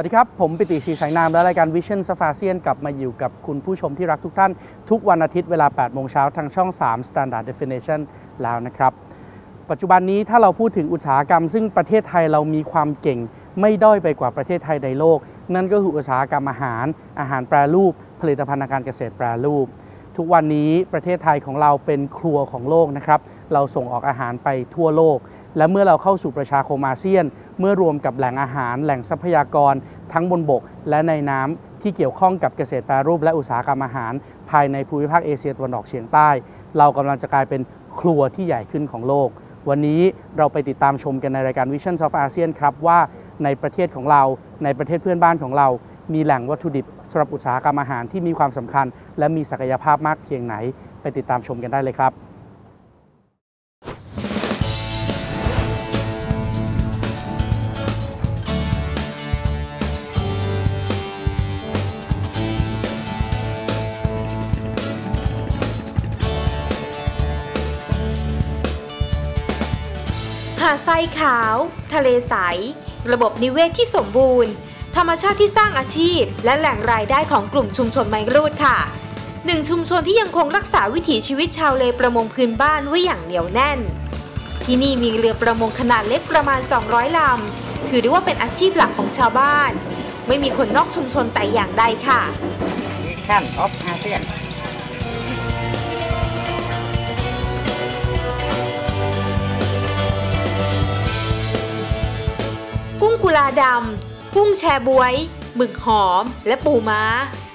วัสดีครับ ผมปิติศรีสายนาม และรายการ Vision s a f a เ i a n กลับมาอยู่กับคุณผู้ชมที่รักทุกท่าน ทุกวันอาทิตย์เวลา 8 โมงเช้าทางช่อง 3 Standard Definition แล้วนะครับ ปัจจุบันนี้ถ้าเราพูดถึงอุตสาหกรรม ซึ่งประเทศไทยเรามีความเก่ง ไม่ด้อยไปกว่าประเทศไทยในโลก นั่นก็คืออุตสาหกรรมอาหาร อาหารแปรรูป ผลิตภัณฑ์การเกษตรแปรรูป ทุกวันนี้ประเทศไทยของเราเป็นครัวของโลกนะครับเราส่งออกอาหารไปทั่วโลก และเมื่อเราเข้าสู่ประชาคมอาเซียน เมื่อรวมกับแหล่งอาหาร แหล่งทรัพยากร ทั้งบนบกและในน้ำที่เกี่ยวข้องกับเกษตรแปรรูปและอุตสาหกรรมอาหาร ภายในภูมิภาคเอเชียตะวันออกเฉียงใต้ เรากำลังจะกลายเป็นครัวที่ใหญ่ขึ้นของโลก วันนี้เราไปติดตามชมกันในรายการ Vision of ASEAN ครับว่าในประเทศของเราในประเทศเพื่อนบ้านของเรา มีแหล่งวัตถุดิบสำหรับอุตสาหกรรมอาหารที่มีความสำคัญ และมีศักยภาพมากเพียงไหน ไปติดตามชมกันได้เลยครับ ขาว ทะเลใส ระบบนิเวศที่สมบูรณ์ ธรรมชาติที่สร้างอาชีพ และแหล่งรายได้ของกลุ่มชุมชนไมรูดค่ะหนึ่งชุมชนที่ยังคงรักษาวิถีชีวิตชาวเลประมงพื้นบ้านไว้อย่างเหนียวแน่น ที่นี่มีเรือประมงขนาดเล็กประมาณ 200 ลำ ถือได้ว่าเป็นอาชีพหลักของชาวบ้าน ไม่มีคนนอกชุมชนแต่อย่างใดค่ะ Vision of ASEAN กุ้งกุลาดำ กุ้งแชบวยหมึกหอม และปูม้า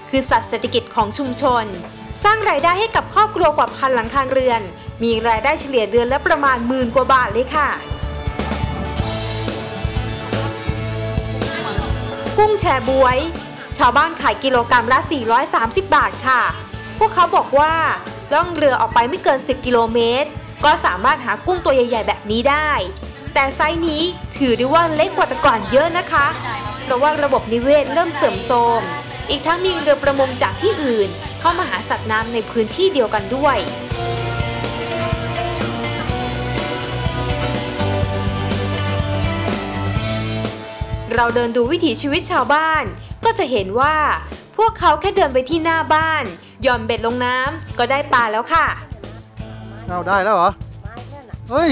คือสัตว์เศรษฐกิจของชุมชน สร้างรายได้ให้กับครอบครัวกว่าพันหลังคาเรือน มีรายได้เฉลี่ยเดือนละประมาณหมื่นกว่าบาทเลยค่ะ กุ้งแชบวย ชาวบ้านขายกิโลกรรัมละ 430 บาทค่ะ พวกเขาบอกว่าล่องเรือออกไปไม่เกิน 10 กิโลเมตร ก็สามารถหากุ้งตัวใหญ่ ๆ แบบนี้ได้ แต่ไซส์นี้ถือได้ว่าเล็กกว่าแต่ก่อนเยอะนะคะ เพราะว่าระบบนิเวศเริ่มเสื่อมโทรม อีกทั้งมีเรือประมงจากที่อื่น เข้ามาหาสัตว์น้ำในพื้นที่เดียวกันด้วยเราเดินดูวิถีชีวิตชาวบ้าน ก็จะเห็นว่า พวกเขาแค่เดินไปที่หน้าบ้านย่อนเบ็ดลงน้ำก็ได้ปลาแล้วค่ะ เอาได้แล้วเหรอ เฮ้ย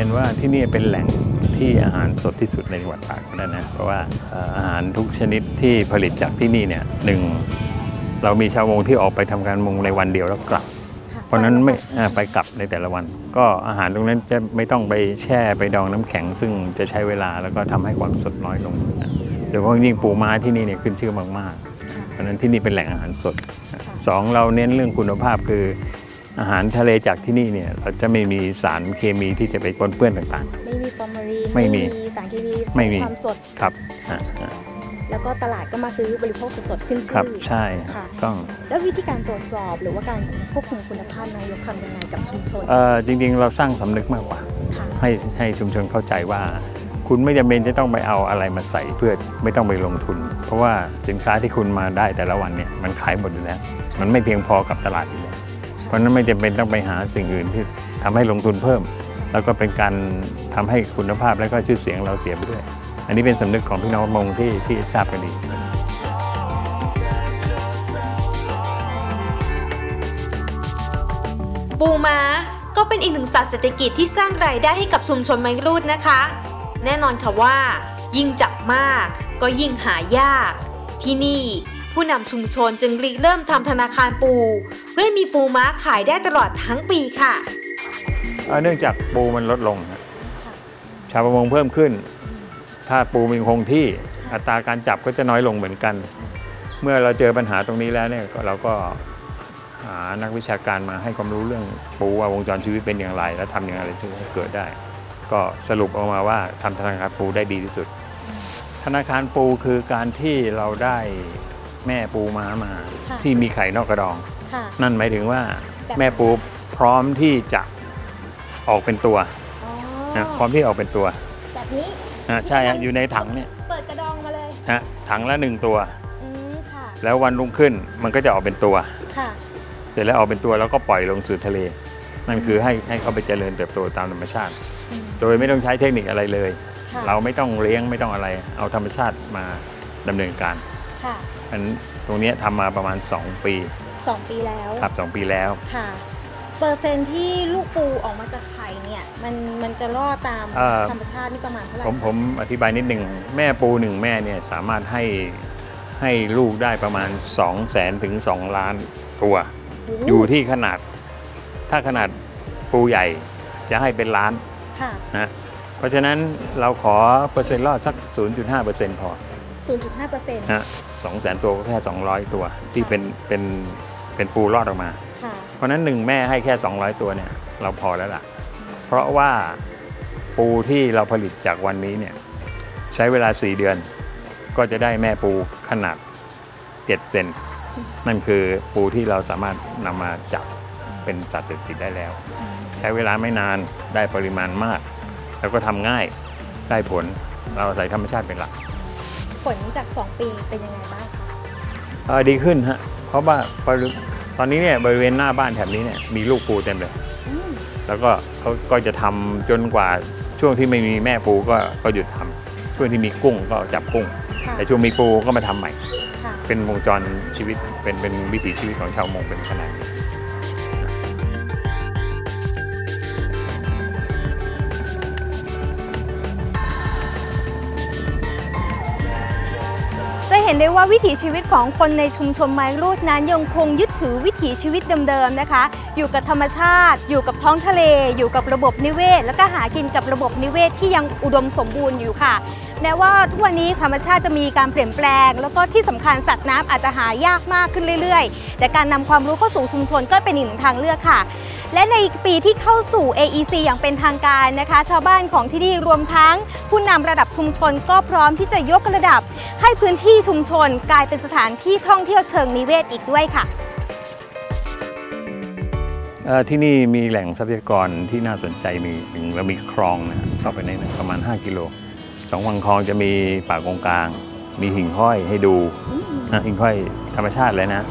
รียนว่าที่นี่เป็นแหล่งที่อาหารสดที่สุดในจังหวัดตากนะนะเพราะว่าเอ่ออาหารทุกชนิดที่ผลิตจากที่นี่เนี่ยหนึ่งเรามีชาวมงที่ออกไปทำการมงในวันเดียวแล้วกลับ เพราะฉะนั้นไม่อ่าไปกลับในแต่ละวัน ก็อาหารตรงนั้นจะไม่ต้องไปแช่ไปดองน้ำแข็ง ซึ่งจะใช้เวลาแล้วก็ทำให้ความสดน้อยลงนะโดยเฉพาะยิ่งปูม้าที่นี่เนี่ยขึ้นชื่อมากๆ เพราะฉะนั้นที่นี่เป็นแหล่งอาหารสดสองเราเน้นเรื่องคุณภาพคือ อาหารทะเลจากที่นี่เนี่ยเราจะไม่มีสารเคมีที่จะไปปนเปื้อนต่าง ไม่มีฟอร์มาลีนไม่มีสารเคมีไม่มี ความสด ๆ ครับอ่าอ่าแล้วก็ตลาดก็มาซื้อบริโภคสดๆขึ้นชื่อครับใช่ค่ะ ต้อง แล้ววิธีการตรวจสอบหรือว่าการควบคุมคุณภาพนายกทำยังไงกับชุมชนเอ่อจริงๆ เราสร้างสำนึกมากกว่า ค่ะให้ให้ชุมชนเข้าใจว่า คุณไม่จำเป็นจะต้องไปเอาอะไรมาใส่เพื่อไม่ต้องไปลงทุน เพราะว่าสินค้าที่คุณมาได้แต่ละวันเนี่ยมันขายหมดอยู่แล้ว มันไม่เพียงพอกับตลาดอยู่แล้ว เพราะนั้นไม่จำเป็นต้องไปหาสิ่งอื่นที่ทำให้ลงทุนเพิ่ม แล้วก็เป็นการทำให้คุณภาพและก็ชื่อเสียงเราเสียไปด้วย อันนี้เป็นสำนึกของพี่น้องมงที่ที่ทราบกันดีปูม้าก็เป็นอีกหนึ่งสัตว์เศรษฐกิจที่สร้างรายได้ให้กับชุมชนไมรูดนะคะ แน่นอนค่ะว่า ยิ่งจับมากก็ยิ่งหายาก ที่นี่ ผู้นำชุมชนจึงริเริ่มทำธนาคารปู เพื่อให้มีปูม้าขายได้ตลอดทั้งปีค่ะเอ่อเนื่องจากปูมันลดลงฮะชาวประมงเพิ่มขึ้น ถ้าปูมันคงที่อัตราการจับก็จะน้อยลงเหมือนกัน เมื่อเราเจอปัญหาตรงนี้แล้วเนี่ยก็เราก็หานักวิชาการมาให้ความรู้เรื่องปูว่าวงจรชีวิตเป็นอย่างไร และทำอย่างไรถึงจะเกิดได้ ก็สรุปออกมาว่าทำธนาคารปูได้ดีที่สุด ธนาคารปูคือการที่เราได้ แม่ปูม้ามาค่ะที่มีไข่นอกกระดอง ค่ะ นั่นหมายถึงว่าแบบ แม่ปูพร้อมที่จะออกเป็นตัวอ๋อนะพร้อมที่ออกเป็นตัวแบบนี้ นะใช่ฮะอยู่ในถังเนี่ยเปิดกระดองมาเลย ฮะถังละหนึ่งตัว อืมค่ะ แล้ววันรุ่งขึ้นมันก็จะออกเป็นตัว ค่ะ เสร็จแล้วออกเป็นตัวแล้วก็ปล่อยลงสู่ทะเล นั่นคือให้ให้เขาไปเจริญเติบโตตามธรรมชาติ อืมโดยไม่ต้องใช้เทคนิคอะไรเลย ค่ะเราไม่ต้องเลี้ยงไม่ต้องอะไร เอาธรรมชาติมาดำเนินการ ค่ะ อันตรงเนี้ยทำมาประมาณ 2 ปีสองปีแล้วครับสองปีแล้วค่ะ เปอร์เซ็นต์ที่ลูกปูออกมาจากไข่เนี่ยมันมันจะรอดตามเอ่อธรรมชาตินี่ประมาณเท่าไหร่ผมผมอธิบายนิดหนึ่งแม่ปูหนึ่งแม่เนี่ยสามารถให้ให้ลูกได้ประมาณ 2 0 0แสนถึง 2 ล้านตัวโอ้อยู่ที่ขนาด ถ้าขนาดปูใหญ่จะให้เป็นล้านค่ะนะเพราะฉะนั้นเราขอเปอร์เซ็นต์รอดสัก 0.5%พอ 0.5เปอร์เซ็นต์นะ สองแสนตัวก็แค่ 200 ตัวที่เป็นเป็นเป็นปูรอดออกมา ค่ะ เพราะฉะนั้นหนึ่งแม่ให้แค่ 200 ตัวเนี่ยเราพอแล้วล่ะ เพราะว่าปูที่เราผลิตจากวันนี้เนี่ยใช้เวลา 4 เดือน ก็จะได้แม่ปูขนาด 7 เซนนั่นคือปูที่เราสามารถนำมาจับเป็นสัตว์เศรษฐกิจได้แล้ว ใช้เวลาไม่นานได้ปริมาณมาก แล้วก็ทำง่ายได้ผลเราอาศัยธรรมชาติเป็นหลัก ผลจาก 2 ปีเป็นยังไงบ้างคะเอ่อดีขึ้นฮะเพราะว่าปริตอนนี้เนี่ยบริเวณหน้าบ้านแถบนี้เนี่ยมีลูกปูเต็มเลยอืมแล้วก็เขาก็จะทำจนกว่าช่วงที่ไม่มีแม่ปูก็ก็หยุดทำช่วงที่มีกุ้งก็จับกุ้งค่ะแต่ช่วงมีปูก็มาทำใหม่ค่ะเป็นวงจรชีวิตเป็นเป็นวิถีชีวิตของชาวมงเป็นขนาดนี้ ได้ว่าวิถีชีวิตของคนในชุมชนไม้รูดนั้นยังคงยึดถือวิถีชีวิตเดิมๆนะคะ อยู่กับธรรมชาติ อยู่กับท้องทะเล อยู่กับระบบนิเวศ แล้วก็หากินกับระบบนิเวศที่ยังอุดมสมบูรณ์อยู่ค่ะ แม้ว่าทุกวันนี้ธรรมชาติจะมีการเปลี่ยนแปลง แล้วก็ที่สำคัญสัตว์น้ำอาจจะหายากมากขึ้นเรื่อยๆ แต่การนำความรู้เข้าสู่ชุมชนก็เป็นอีกหนึ่งทางเลือกค่ะ และในปีที่เข้าสู่ AEC อย่างเป็นทางการนะคะ ชาวบ้านของที่นี่รวมทั้ง ผู้นำระดับชุมชนก็พร้อมที่จะยกระดับ ให้พื้นที่ชุมชน กลายเป็นสถานที่ท่องเที่ยวเชิงนิเวศอีกด้วยค่ะที่นี่มีแหล่งทรัพยากรที่น่าสนใจมีเรามีคลองนะเข้าไปในนั้นประมาณ 5 กิโล สองฝั่งคลองจะมีป่ากงกลาง มีหิ่งห้อยให้ดูนะหิ่งห้อยธรรมชาติเลยนะ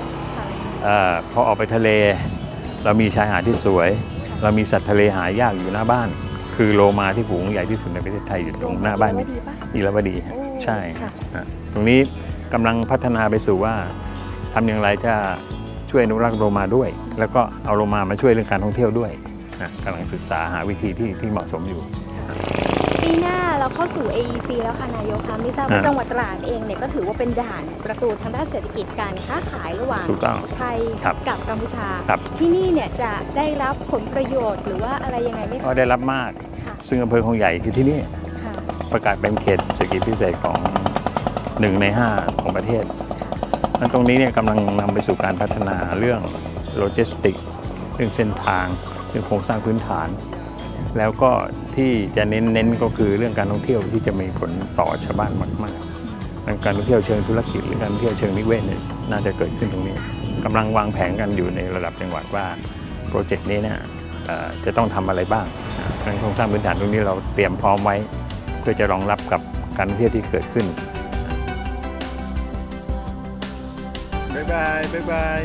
เอ่อพอออกไปทะเล เรามีชายหาดที่สวย เรามีสัตว์ทะเลหายากอยู่หน้าบ้าน คือโลมาที่ฝูงใหญ่ที่สุดในประเทศไทยอยู่ตรงหน้าบ้านนี้ดีปะอีลาวดีฮะโอ้ใช่ค่ะฮะตรงนี้กำลังพัฒนาไปสู่ว่าทำอย่างไรจะช่วยอนุรักษ์โลมาด้วย แล้วก็เอาโลมามาช่วยเรื่องการท่องเที่ยวด้วยนะกำลังศึกษาหาวิธีที่ที่เหมาะสมอยู่ ปีหน้าเราเข้าสู่ AEC แล้วค่ะนายกคะไม่ทราบว่าอ่าจังหวัดตราดเองเนี่ยก็ถือว่าเป็นด่านประตูทางด้านเศรษฐกิจการค้าขายระหว่างถูกต้องไทยครับกับกัมพูชาครับที่นี่เนี่ยจะได้รับผลประโยชน์หรือว่าอะไรยังไงไหมก็คะได้รับมากค่ะซึ่งอำเภอคลองใหญ่คือที่นี่ค่ะประกาศเป็นเขตเศรษฐกิจพิเศษของหนึ่งในห้าของประเทศนั้นตรงนี้เนี่ยกำลังนำไปสู่การพัฒนาเรื่องโลจิสติก เรื่องเส้นทาง เรื่องโครงสร้างพื้นฐาน แล้วก็ที่จะเน้นๆก็คือเรื่องการท่องเที่ยวที่จะมีผลต่อชาวบ้านมากๆดังการท่องเที่ยวเชิงธุรกิจหรือการท่องเที่ยวเชิงนิเวศเนี่ยน่าจะเกิดขึ้นตรงนี้กำลังวางแผนกันอยู่ในระดับจังหวัดว่าโปรเจกต์นี้เนี่ยจะต้องทำอะไรบ้างการโครงสร้างพื้นฐานตรงนี้เราเตรียมพร้อมไว้ เพื่อจะรองรับกับการท่องเที่ยวที่เกิดขึ้นบ๊ายบายบ๊ายบาย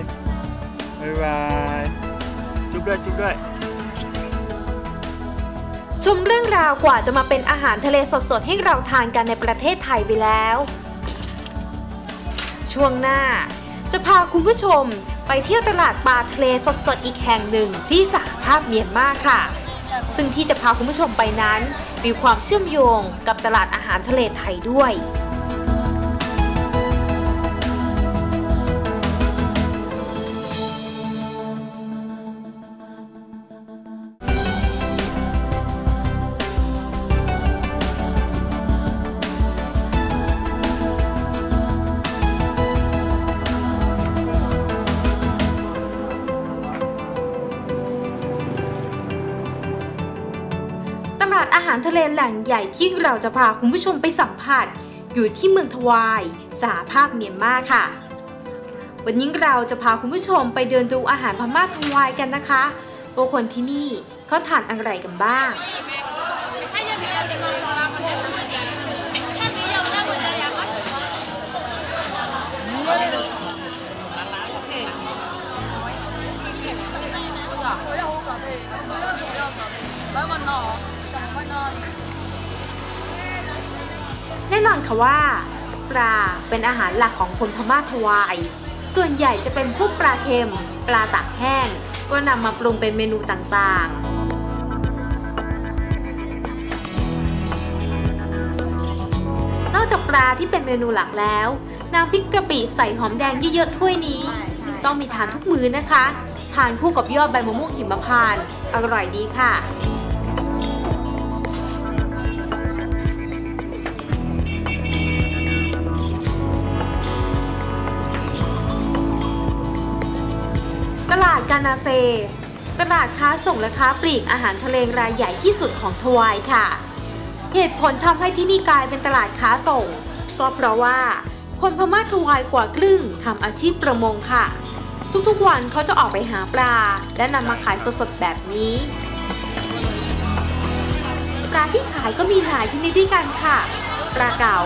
บ๊ายบายจุ๊บด้วยจุ๊บด้วย ชมเรื่องราวกว่าจะมาเป็นอาหารทะเลสดๆ ให้เราทานกันในประเทศไทยไปแล้ว ช่วงหน้า จะพาคุณผู้ชมไปเที่ยวตลาดปลาทะเลสดๆ อีกแห่งหนึ่งที่สหภาพเมียนมาค่ะ ซึ่งที่จะพาคุณผู้ชมไปนั้น มีความเชื่อมโยงกับตลาดอาหารทะเลไทยด้วยารทะเลแหล่งใหญ่ที่เราจะพาคุณผู้ชมไปสัมผัส อยู่ที่เมืองทวายสหภาพเมียนมาค่ะ วันนี้เราจะพาคุณผู้ชมไปเดินดูอาหารพม่าทวายกันนะคะว่าคนที่นี่เขาทานอะไรกันบ้างแน่นอ แน่นอนค่ะว่าปลาเป็นอาหารหลักของคนพม่าทวาย ส่วนใหญ่จะเป็นพวกปลาเค็ม ปลาตากแห้ง ก็นำมาปรุงเป็นเมนูต่างๆนอกจากปลาที่เป็นเมนูหลักแล้ว น้ำพริกกะปิใส่หอมแดงเยอะๆถ้วยนี้ ต้องมีทานทุกมื้อนะคะ ทานคู่กับยอดใบมะม่วงหิมพานต์อร่อยดีค่ะ นาเซ ตลาดค้าส่งและค้าปลีกอาหารทะเลรายใหญ่ที่สุดของทวายค่ะ เหตุผลทำให้ที่นี่กลายเป็นตลาดค้าส่ง ก็เพราะว่า คนพม่าทวายกว่าครึ่งทำอาชีพประมงค่ะ ทุกๆวันเขาจะออกไปหาปลา และนำมาขายสดๆแบบนี้ ปลาที่ขายก็มีหลายชนิดด้วยกันค่ะ ปลาเก๋า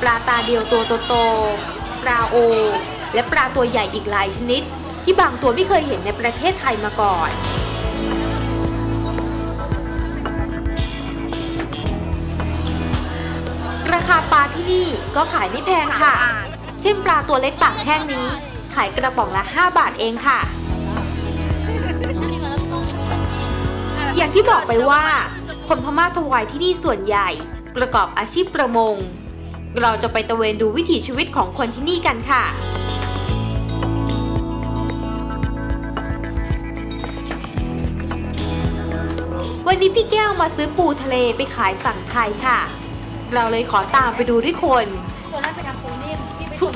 ปลาตาเดียวตัวโตๆปลาโอ และปลาตัวใหญ่อีกหลายชนิด ที่บางตัวไม่เคยเห็นในประเทศไทยมาก่อนราคาปลาที่นี่ก็ขายไม่แพงค่ะ เช่นปลาตัวเล็กปากแห้งนี้ ขายกระป๋องละ 5 บาทเองค่ะ อย่างที่บอกไปว่า คนพม่าทวายที่นี่ส่วนใหญ่ประกอบอาชีพประมง เราจะไปตะเวนดูวิถีชีวิตของคนที่นี่กันค่ะ วันนี้พี่แก้วมาซื้อปูทะเลไปขายฝั่งไทยค่ะ เราเลยขอตามไปดูด้วยคน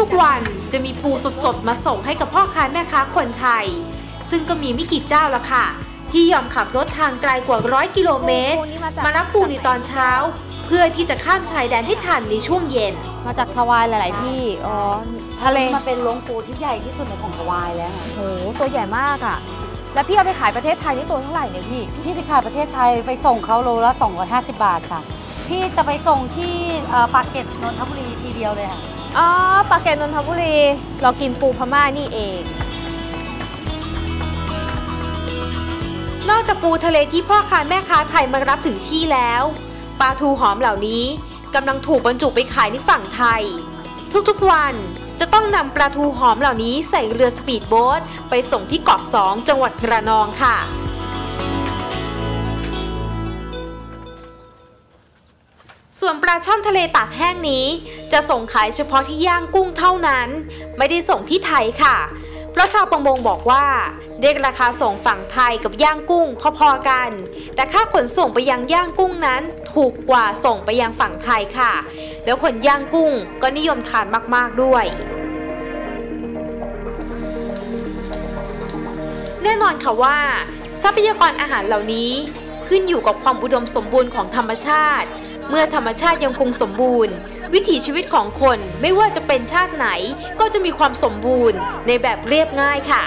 ทุกๆวันจะมีปูสดๆ มาส่งให้กับพ่อค้าแม่ค้าคนไทย ซึ่งก็มีไม่กี่เจ้าละค่ะ ที่ยอมขับรถทางไกลกว่าร้อยกิโลเมตร มารับปูในตอนเช้า เพื่อที่จะข้ามชายแดนให้ทันในช่วงเย็น มาจากทวายหลาย ๆ ที่อ๋อทะเลมาเป็นโรงปูที่ใหญ่ที่สุดในของฮาวายแล้วค่ะโหตัวใหญ่มากอะ่ะ แล้วพี่เอาไปขายประเทศไทยนี่ตัวเท่าไหร่เนี่ยพี่ พี่ไปขายประเทศไทยไปส่งเขาโลละ 250 บาทค่ะ พี่จะไปส่งที่เอ่อปากเกร็ดนนทบุรีทีเดียวเลยค่ะ อ๋อปากเกร็ดนนทบุรี เรากินปูพม่านี่เอง นอกจากปูทะเลที่พ่อค้าแม่ค้าไทยมารับถึงที่แล้ว ปลาทูหอมเหล่านี้กำลังถูกบรรจุไปขายในฝั่งไทย ทุกๆวัน จะต้องนำปลาทูหอมเหล่านี้ใส่เรือสปีดโบ๊ทไปส่งที่เกาะสองจังหวัดระนองค่ะ ส่วนปลาช่อนทะเลตากแห้งนี้ จะส่งขายเฉพาะที่ย่างกุ้งเท่านั้น ไม่ได้ส่งที่ไทยค่ะ เพราะชาวประมงบอกว่าเรียกราคาส่งฝั่งไทยกับย่างกุ้งพอๆกัน แต่ค่าขนส่งไปยังย่างกุ้งนั้นถูกกว่าส่งไปยังฝั่งไทยค่ะ แล้วคนย่างกุ้งก็นิยมทานมากๆด้วย แน่นอนค่ะว่า ทรัพยากรอาหารเหล่านี้ขึ้นอยู่กับความอุดมสมบูรณ์ของธรรมชาติ เมื่อธรรมชาติยังคงสมบูรณ์ วิถีชีวิตของคนไม่ว่าจะเป็นชาติไหนก็จะมีความสมบูรณ์ในแบบเรียบง่ายค่ะ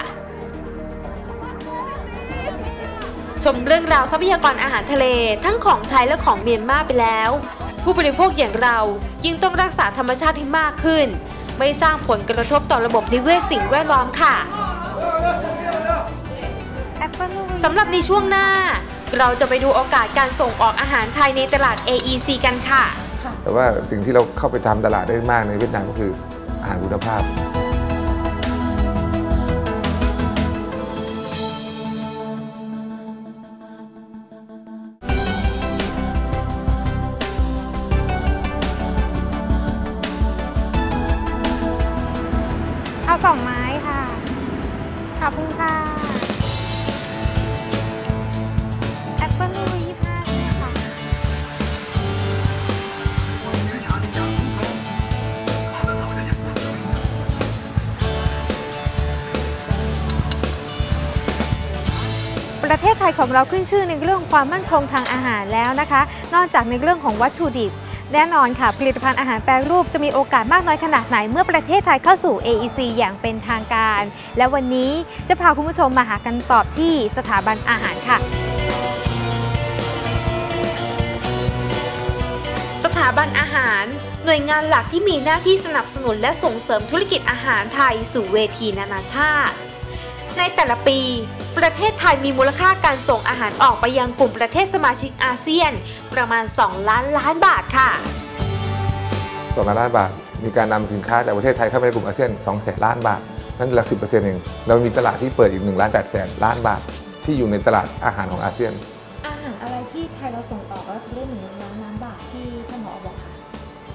ชมเรื่องราวทรัพยากรอาหารทะเลทั้งของไทยและของเมียนมาไปแล้ว ผู้บริโภคอย่างเรายิ่งต้องรักษาธรรมชาติให้มากขึ้น ไม่สร้างผลกระทบต่อระบบนิเวศสิ่งแวดล้อมค่ะสำหรับในช่วงหน้า เราจะไปดูโอกาสการส่งออกอาหารไทยในตลาด AEC กันค่ะ แต่ว่าสิ่งที่เราเข้าไปทำตลาดได้มากในเวียดนามก็คืออาหารคุณภาพ ของเราขึ้นชื่อในเรื่องความมั่นคงทางอาหารแล้วนะคะ นอกจากในเรื่องของวัตถุดิบ แน่นอนค่ะ ผลิตภัณฑ์อาหารแปรรูปจะมีโอกาสมากน้อยขนาดไหนเมื่อประเทศไทยเข้าสู่ AEC อย่างเป็นทางการ และวันนี้จะพาคุณผู้ชมมาหากันตอบที่สถาบันอาหารค่ะสถาบันอาหาร หน่วยงานหลักที่มีหน้าที่สนับสนุนและส่งเสริมธุรกิจอาหารไทยสู่เวทีนานาชาติ ในแต่ละปี ประเทศไทยมีมูลค่าการส่งอาหารออกไปยังกลุ่มประเทศสมาชิกอาเซียน ประมาณ 2 ล้านล้านบาทค่ะสองล้านบาท มีการนำสินค้าจากประเทศไทยเข้าไปในกลุ่มอาเซียน2แสนล้านบาท นั่นละสิบเปอร์เซ็นต์เองเรามีตลาดที่เปิดอีก1ล้าน8แสนล้านบาท ที่อยู่ในตลาดอาหารของอาเซียน อาหารอะไรที่ไทยเราส่งออกแล้วจะได้หนึ่งล้านล้านบาทที่ท่านหมอบอกค่ะ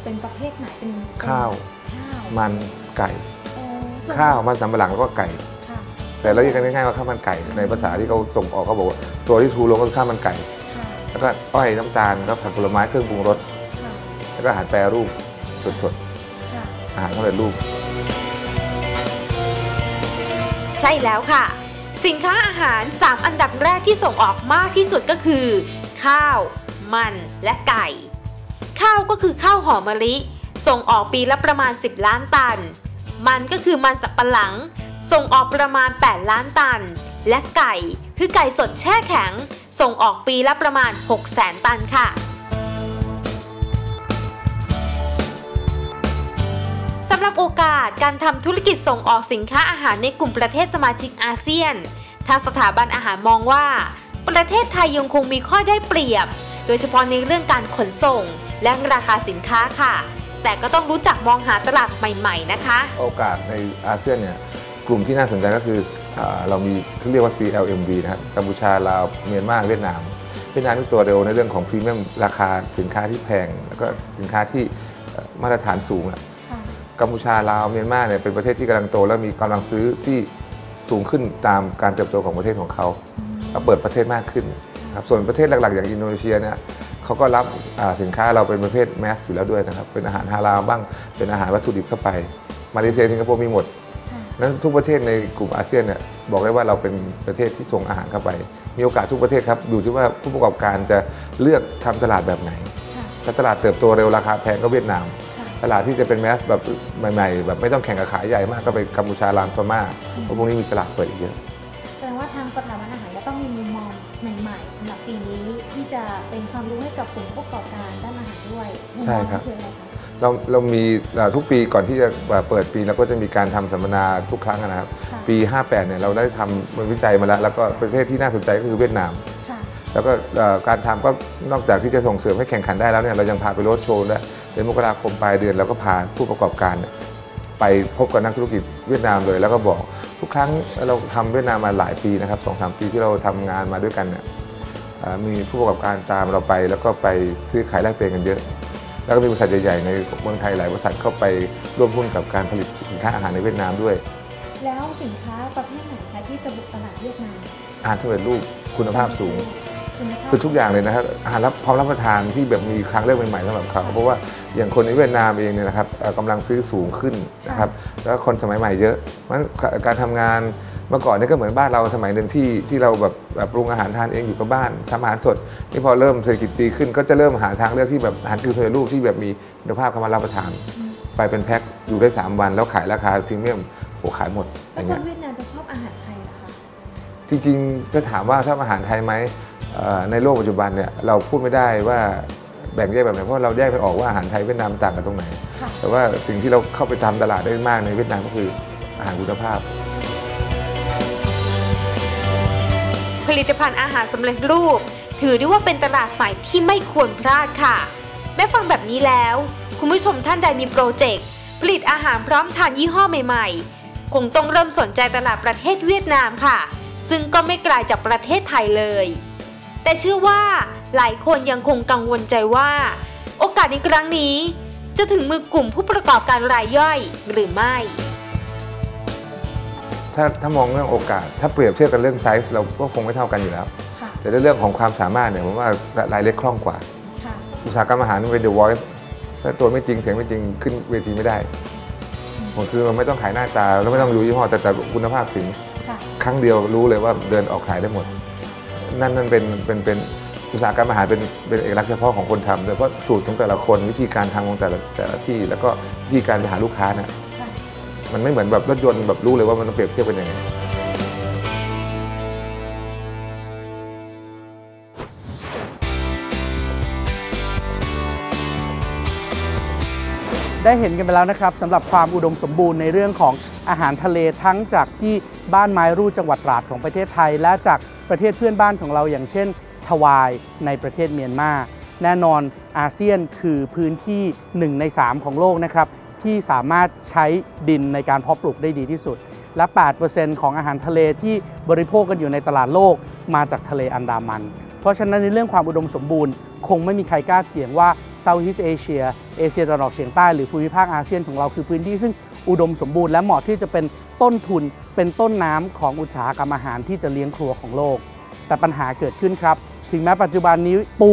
เป็นประเภทไหนเป็นข้าวข้าวมันไก่เอ่อส่งข้าวมันสำปะหลังแล้วก็ไก่ค่ะ แต่เราเรียกกันง่ายๆว่าข้าวมันไก่ในภาษาที่เขาส่งออกเขาบอกว่าตัวที่ทูลงก็คือข้าวมันไก่ค่ะแล้วก็อ้อยน้ำตาลแล้วผักผลไม้เครื่องปรุงรสค่ะแล้วก็อาหารแปรรูปสดค่ะๆอาหารสำเร็จรูป ใช่แล้วค่ะ สินค้าอาหาร 3 อันดับแรกที่ส่งออกมากที่สุดก็คือ ข้าว มันและไก่ ข้าวก็คือข้าวหอมมะลิ ส่งออกปีละประมาณ 10 ล้านตัน มันก็คือมันสับปะหลัง ส่งออกประมาณ 8 ล้านตัน และไก่คือไก่สดแช่แข็ง ส่งออกปีละประมาณ6แสนตันค่ะ สำหรับโอกาสการทำธุรกิจส่งออกสินค้าอาหารในกลุ่มประเทศสมาชิกอาเซียน ทางสถาบันอาหารมองว่า ประเทศไทยยังคงมีข้อได้เปรียบ โดยเฉพาะในเรื่องการขนส่ง และราคาสินค้าค่ะ แต่ก็ต้องรู้จักมองหาตลาดใหม่ ๆ นะคะ โอกาสในอาเซียนเนี่ย กลุ่มที่น่าสนใจก็คืออาเรามีที่เรียกว่า CLMV นะครับกัมพูชาลาวเมียนมาเวียดนามเวียดนามนี่ตัวเร็วในเรื่องของพรีเมียมราคาสินค้าที่แพง แล้วก็สินค้าที่เอ่อมาตรฐานสูงอะค่ะกัมพูชาลาวเมียนมาเนี่ยเป็นประเทศที่กำลังโต และมีกำลังซื้อที่สูงขึ้นตามการเติบโตของประเทศของเขาแล้วเปิดประเทศมากขึ้นครับส่วนประเทศหลักๆ อย่างอินโดนีเซียเนี่ยเขาก็รับอ่าสินค้าเราเป็นประเภทแมสอยู่แล้วด้วยนะครับเป็นอาหารฮาลาลบ้างเป็นอาหารวัตถุดิบเข้าไปมาเลเซียสิงคโปร์มีหมด นั้นทุกประเทศในกลุ่มอาเซียนเนี่ยบอกได้ว่าเราเป็นประเทศที่ส่งอาหารเข้าไป มีโอกาสทุกประเทศครับดูที่ว่าผู้ประกอบการจะเลือกทำตลาดแบบไหนค่ะถ้าตลาดเติบโตเร็วราคาแพงก็เวียดนามค่ะตลาดที่จะเป็นแมสแบบใหม่ๆแบบไม่ต้องแข่งกับขายใหญ่มากก็ไปกัมพูชาลาวพม่าเพราะพวกนี้มีตลาดเปิดอีกเยอะแสดงว่าทางสถาบันอาหารก็ต้องมีมุมมองใหม่ๆสำหรับปีนี้ที่จะเป็นความรู้ให้กับกลุ่มผู้ประกอบการด้านอาหารด้วยมุมมองใช่ครับคืออะไรคะ เราเรามีเอ่อทุกปีก่อนที่จะเปิดปีเราก็จะมีการทำสัมมนาทุกครั้งนะครับค่ะปี 58 เนี่ยเราได้ทำมันวิจัยมาแล้ว แล้วก็ประเทศที่น่าสนใจก็คือเวียดนามค่ะแล้วก็เอ่อการทำก็นอกจากที่จะส่งเสริมให้แข่งขันได้แล้วเนี่ยเรายังพาไปโรดโชว์และเดือนมกราคมปลายเดือนเราก็พาผู้ประกอบการเนี่ยไปพบกับนักธุรกิจเวียดนามเลย แล้วก็บอกทุกครั้งเราทำเวียดนามมาหลายปีนะครับสองสามปีที่เราทำงานมาด้วยกันเนี่ยเอ่อมีผู้ประกอบการตามเราไป แล้วก็ไปซื้อขายแลกเปลี่ยนกันเยอะ แล้วก็มีบริษัทใหญ่ๆในเมืองไทยหลายบริษัทเข้าไปร่วมหุ้นกับการผลิตสินค้าอาหารในเวียดนามด้วย แล้วสินค้าประเภทไหนคะที่จะบุกตลาดเวียดนามอาหารสำเร็จรูปคุณภาพสูงคุณภาพคือทุกอย่างเลยนะครับอาหารรับพร้อมรับประทานที่แบบมีครั้งเลือกใหม่ๆสำหรับเขาเพราะว่าอย่างคนในเวียดนามเองเนี่ยนะครับเอ่อกำลังซื้อสูงขึ้นนะครับแล้วคนสมัยใหม่เยอะมันการทำงานเมื่อก่อนนี่ก็เหมือนบ้านเราสมัยหนึ่งที่ที่เราแบบแบบปรุงอาหารทานเองอยู่กับบ้านทำอาหารสดนี่พอเริ่มเศรษฐกิจดีขึ้นก็จะเริ่มหาทางเลือกที่แบบอาหารคือสำเร็จรูปที่แบบมีคุณภาพเข้ามารับประทาน ไปเป็นแพ็คอยู่ได้ 3 วัน แล้วขายราคาพรีเมียมโอ้ขายหมดอแล้วย่างคเงี้นยเวียดนามจะชอบอาหารไทยเหรอคะจริงๆจะถามว่าถ้าอาหารไทยไหมเอ่อในโลกปัจจุบันเนี่ยเราพูดไม่ได้ว่าแบ่งแยกแบบไหนเพราะเราแยกไม่ออกว่าอาหารไทยเวียดนามต่างกันตรงไหน ค่ะ แต่ว่าสิ่งที่เราเข้าไปทำตลาดได้มากในเวียดนามก็คืออาหารคุณภาพ ผลิตภัณฑ์อาหารสำเร็จรูป ถือได้ว่าเป็นตลาดใหม่ที่ไม่ควรพลาดค่ะ แม้ฟังแบบนี้แล้ว คุณผู้ชมท่านใดมีโปรเจกต์ผลิตอาหารพร้อมทานยี่ห้อใหม่ๆ คงต้องเริ่มสนใจตลาดประเทศเวียดนามค่ะ ซึ่งก็ไม่ไกลจากประเทศไทยเลย แต่เชื่อว่าหลายคนยังคงกังวลใจว่า โอกาสในครั้งนี้ จะถึงมือกลุ่มผู้ประกอบการรายย่อยหรือไม่ ถ้าถ้ามองเรื่องโอกาส ถ้าเปรียบเทียบกันเรื่องไซส์เราก็คงไม่เท่ากันอยู่แล้ว ค่ะ แต่ในเรื่องของความสามารถเนี่ยผมว่ารายเล็กคล่องกว่า ค่ะ อุตสาหกรรมอาหารมันเป็น The Voice ถ้าตัวไม่จริงเสียงไม่จริงขึ้นเวทีไม่ได้ผมคือมันไม่ต้องขายหน้าตาแล้วไม่ต้องรู้ยี่ห้อแต่แต่คุณภาพถึงค่ะ ครั้งเดียวรู้เลยว่าเดินออกขายได้หมด นั่นนั่นเป็นเป็นเป็นอุตสาหกรรมอาหารเป็นเป็นเอกลักษณ์เฉพาะของคนทำโดยเฉพาะสูตรของแต่ละคนวิธีการทำของแต่ละแต่ละที่ แล้วก็วิธีการไปหาลูกค้าเนี่ย มันไม่เหมือนแบบรถยนต์แบบรู้เลยว่ามันต้องเปรียบเทียบกันยังไงได้เห็นกันไปแล้วนะครับสำหรับความอุดมสมบูรณ์ในเรื่องของอาหารทะเลทั้งจากที่บ้านไม้รูจังหวัดตราดของประเทศไทย และจากประเทศเพื่อนบ้านของเราอย่างเช่น ทวายในประเทศเมียนมาแน่นอนอาเซียนคือพื้นที่ 1 ใน 3 ของโลกนะครับ ที่สามารถใช้ดินในการเพาะปลูกได้ดีที่สุด และ 8%ของอาหารทะเลที่บริโภคกันอยู่ในตลาดโลกมาจากทะเลอันดามัน เพราะฉะนั้นในเรื่องความอุดมสมบูรณ์ คงไม่มีใครกล้าเถียงว่า Southeast Asia เอเชียตะวันออกเฉียงใต้หรือภูมิภาคอาเซียนของเราคือพื้นที่ซึ่งอุดมสมบูรณ์และเหมาะที่จะเป็นต้นทุน เป็นต้นน้ำของอุตสาหกรรมอาหารที่จะเลี้ยงครัวของโลก แต่ปัญหาเกิดขึ้นครับ ถึงแม้ปัจจุบันนี้ปู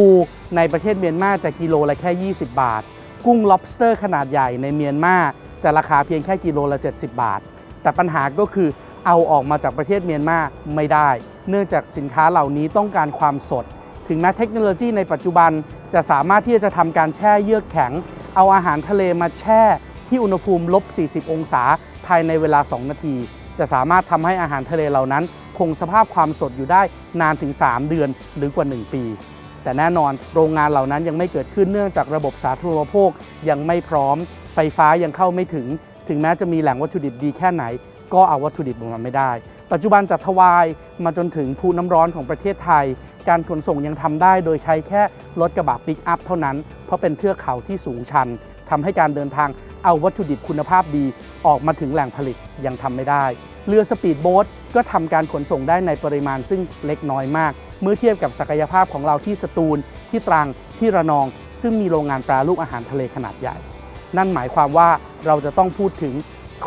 ในประเทศเมียนมาจะกิโลละแค่ 20 บาท กุ้ง lobster ขนาดใหญ่ในเมียนมาจะราคาเพียงแค่กิโลละ 70 บาท แต่ปัญหาก็คือเอาออกมาจากประเทศเมียนมาไม่ได้ เนื่องจากสินค้าเหล่านี้ต้องการความสด ถึงแม้เทคโนโลยีในปัจจุบันจะสามารถที่จะทำการแช่เยือกแข็ง เอาอาหารทะเลมาแช่ ที่อุณหภูมิลบ 40 องศา ภายในเวลา 2 นาที จะสามารถทำให้อาหารทะเลเหล่านั้น คงสภาพความสดอยู่ได้นานถึง 3 เดือนหรือกว่า 1 ปี แต่แน่นอนโรงงานเหล่านั้นยังไม่เกิดขึ้นเนื่องจากระบบสาธารณูปโภคยังไม่พร้อม ไฟฟ้ายังเข้าไม่ถึง ถึงแม้จะมีแหล่งวัตถุดิบดีแค่ไหน ก็เอาวัตถุดิบออกมาไม่ได้ ปัจจุบันจากทวายมาจนถึงภูน้ำร้อนของประเทศไทย การขนส่งยังทำได้โดยใช้แค่รถกระบะปิกอัพเท่านั้น เพราะเป็นเทือกเขาที่สูงชันทำให้การเดินทางเอาวัตถุดิบคุณภาพดี ออกมาถึงแหล่งผลิตยังทำไม่ได้เรือสปีดโบ๊ทก็ทำการขนส่งได้ในปริมาณซึ่งเล็กน้อยมาก เมื่อเทียบกับศักยภาพของเราที่สตูล ที่ตรังที่ระนอง ซึ่งมีโรงงานแปรรูปอาหารทะเลขนาดใหญ่ นั่นหมายความว่าเราจะต้องพูดถึง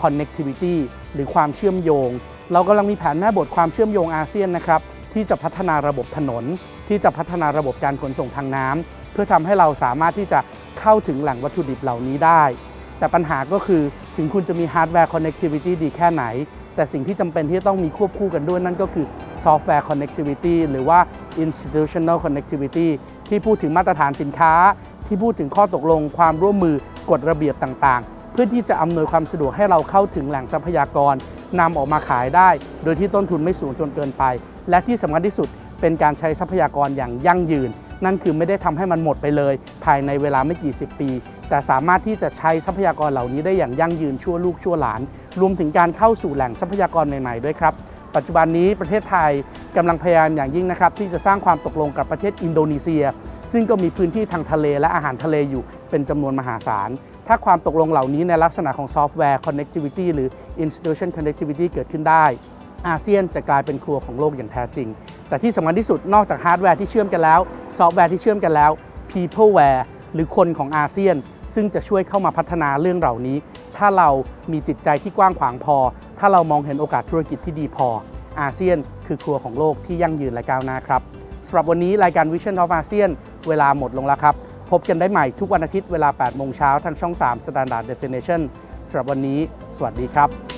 connectivity หรือความเชื่อมโยง เรากำลังมีแผนแม่บทความเชื่อมโยงอาเซียนนะครับที่จะพัฒนาระบบถนน ที่จะพัฒนาระบบการขนส่งทางน้ำเพื่อทำให้เราสามารถที่จะเข้าถึงแหล่งวัตถุดิบเหล่านี้ได้ แต่ปัญหาก็คือถึงคุณจะมีฮาร์ดแวร์ connectivity ดีแค่ไหน แต่สิ่งที่จำเป็นที่จะต้องมีควบคู่กันด้วยนั่นก็คือ ซอฟต์แวร์ connectivity หรือว่า institutional connectivity ที่พูดถึงมาตรฐานสินค้า ที่พูดถึงข้อตกลงความร่วมมือกฎระเบียบต่างๆ เพื่อที่จะอำนวยความสะดวกให้เราเข้าถึงแหล่งทรัพยากรนำออกมาขายได้ โดยที่ต้นทุนไม่สูงจนเกินไป และที่สำคัญที่สุดเป็นการใช้ทรัพยากรอย่างยั่งยืน นั่นคือไม่ได้ทำให้มันหมดไปเลย ภายในเวลาไม่กี่สิบปี แต่สามารถที่จะใช้ทรัพยากรเหล่านี้ได้อย่างยั่งยืนชั่วลูกชั่วหลาน รวมถึงการเข้าสู่แหล่งทรัพยากรใหม่ๆด้วยครับ ปัจจุบันนี้ประเทศไทยกำลังพยายามอย่างยิ่งนะครับที่จะสร้างความตกลงกับประเทศอินโดนีเซีย ซึ่งก็มีพื้นที่ทางทะเลและอาหารทะเลอยู่เป็นจำนวนมหาศาล ถ้าความตกลงเหล่านี้ในลักษณะของซอฟต์แวร์ connectivity หรือ institution connectivity เกิดขึ้นได้ อาเซียนจะกลายเป็นครัวของโลกอย่างแท้จริง แต่ที่สำคัญที่สุดนอกจากฮาร์ดแวร์ที่เชื่อมกันแล้ว ซอฟต์แวร์ที่เชื่อมกันแล้ว peopleware หรือคนของอาเซียน ซึ่งจะช่วยเข้ามาพัฒนาเรื่องเหล่านี้ ถ้าเรามีจิตใจที่กว้างขวางพอ ถ้าเรามองเห็นโอกาสธุรกิจที่ดีพอ อาเซียนคือครัวของโลกที่ยั่งยืนและก้าวหน้าครับสำหรับวันนี้รายการ Vision of ASEAN เวลาหมดลงแล้วครับ พบกันได้ใหม่ทุกวันอาทิตย์เวลา 8 โมงเช้าทางช่อง 3 Standard Definition สำหรับวันนี้ สวัสดีครับ